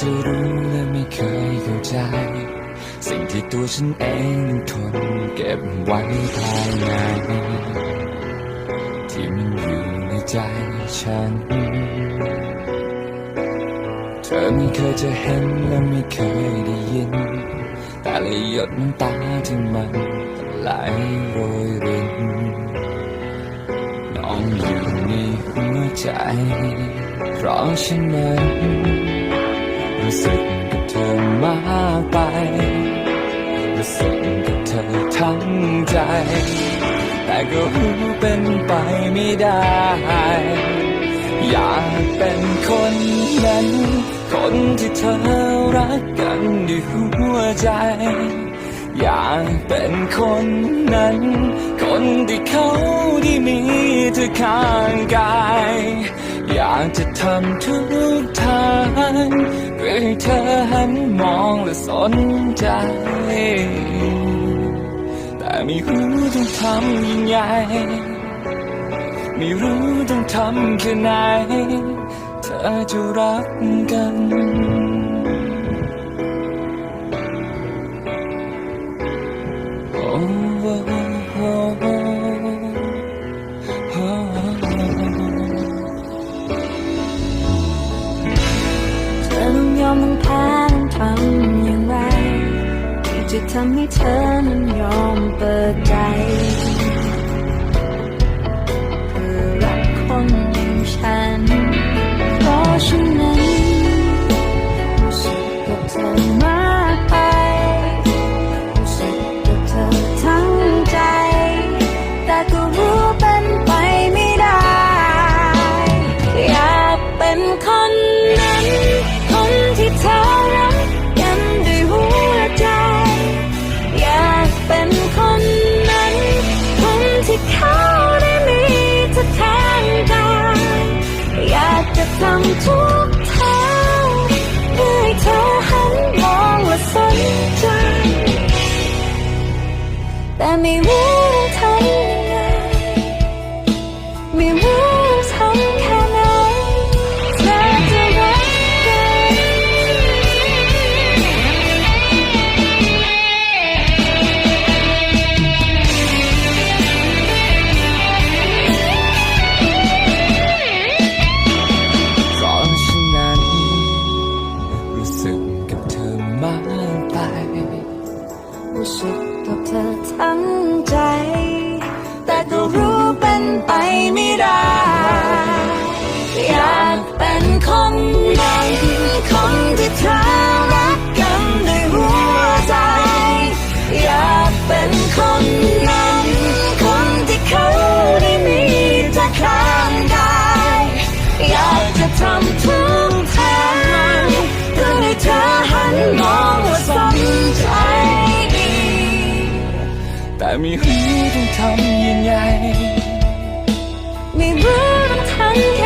จะรู้และไม่เคยเข้าใจ สิ่งที่ตัวฉันเองทนเก็บไว้ภายในที่มันอยู่ในใจฉัน เธอไม่เคยจะเห็นและไม่เคยได้ยิน แต่ละหยดน้ำตาที่มันไหลโรยรินน้องอยู่ในหัวใจ เพราะฉันนั้น ใจ แต่ก็รู้เป็นไปไม่ได้ อยากเป็นคนนั้น คนที่เธอรักกันด้วยหัวใจ อยากเป็นคนนั้น คนที่เขาที่มีเธอข้างกาย อยากจะทำทุกทางเพื่อให้เธอหันมองและสนใจ ไม่รู้ต้องทำยังไง ไม่รู้ต้องทำแค่ไหน เธอจะรักกัน โอ้โอ้โอ้โอ้โอ้เธอต้องยอมต้องแพ้ต้องทำอย่าง ที่ทำให้เธอนั้นยอมเปิดใจ สึกกับเธอทั้งใจ ม่รู้ต้องทำยังไง ไม่รู้ต้องทำแค่